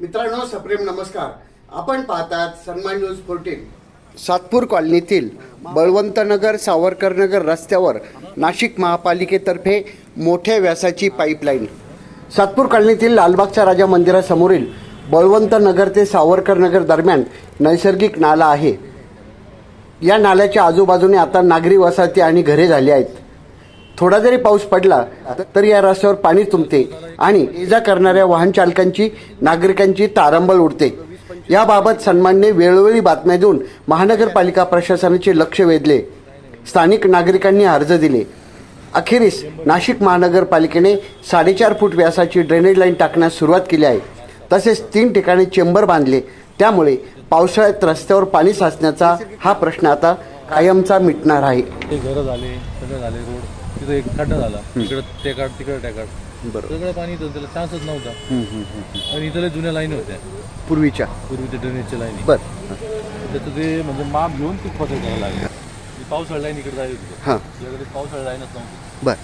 मित्रांनो सप्रेम नमस्कार. आपण पाहतात सन्मान न्यूज फोर्टीन सातपूर कॉलनीतील बळवंतनगर सावरकरनगर रस्त्यावर नाशिक महापालिकेतर्फे मोठ्या व्यासाची पाईपलाईन सातपूर कॉलनीतील लालबागच्या राजा मंदिरासमोरील बळवंतनगर ते सावरकरनगर दरम्यान नैसर्गिक नाला आहे. या नाल्याच्या आजूबाजूने आता नागरी वसाहती आणि घरे झाली आहेत. थोडा जरी पाऊस पडला तर या रस्त्यावर पाणी तुंबते आणि इजा करणाऱ्या वाहन चालकांची नागरिकांची तारंबळ उडते. याबाबत सन्मानने वेळोवेळी बातम्या देऊन महानगरपालिका प्रशासनाचे लक्ष वेधले. स्थानिक नागरिकांनी अर्ज दिले. अखेरीस नाशिक महानगरपालिकेने साडेचार फूट व्यासाची ड्रेनेज लाईन टाकण्यास सुरुवात केली आहे. तसेच तीन ठिकाणी चेंबर बांधले. त्यामुळे पावसाळ्यात रस्त्यावर पाणी साचण्याचा हा प्रश्न आता कायमचा मिटणार आहे. ते घरं झाले सगळं झाले रोड तिथं एक खड्डा झाला. तिकडं सगळं पाणी इथं त्याला चान्सच नव्हता. आणि जुन्या लाईनी होत्या. पूर्वीच्या. पूर्वी ते ड्रेनेजच्या लाईनी. बर. त्याचं ते म्हणजे माप घेऊन ती पत्र करायला लागली. ती पावसाळी लाईन इकडे जायला होती. हां. आपल्याकडे पावसाळी लाईनच नव्हती. बर.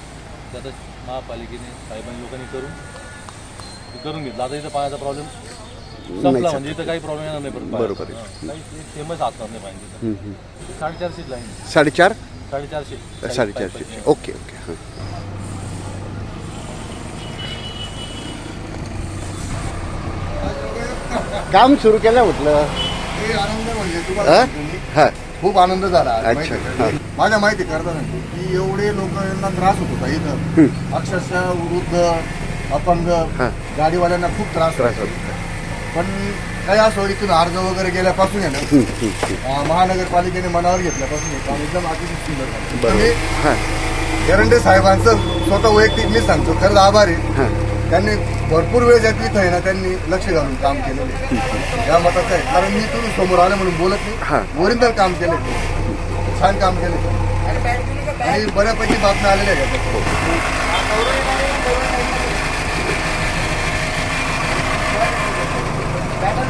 ते आता महापालिकेने साहेबांनी लोकांनी करून ते करून घेतलं. आता इथं पाण्याचा प्रॉब्लेम संपला म्हणजे इथं काही प्रॉब्लेम येणार नाही. बरोबर आहे. हां. काही फेमस असणार नाही पाणी तिथं साडेचारशे लाईन साडेचार साडेचारशे साडेचारशे ओके ओके. हां. काम सुरू केलं म्हटलं. हे आनंद म्हणजे तुम्हाला? सांगतो मी, हा. खूप आनंद झाला आज अच्छा, माहिती हा. आहे का? माझ्या माहिती करता सांगतो की एवढे लोक यांना त्रास होत होता इथं. अक्षरशः वृद्ध अपंग हा. गाडीवाल्यांना खूप त्रास त्रास होतो. पण काही असो इथून अर्ज वगैरे गेल्यापासून आहे ना अं, महानगरपालिकेने मनावर घेतल्यापासून हे एकदम अतिशय सुंदर झालं. तर मी हां. एरंडे साहेबांचं स्वतः वैयक्तिक मी सांगतो खरंच आभार आहे. हां. त्यांनी भरपूर वेळ ज्यात इथं आहे ना त्यांनी लक्ष घालून काम केलेलं आहे. या मताचं आहे. कारण मी तुम्ही समोर आलं म्हणून बोलत हा. नाही ओरिजिनल काम केलं. छान काम केलं. आणि बऱ्यापैकी बातम्या आलेल्या आहेत.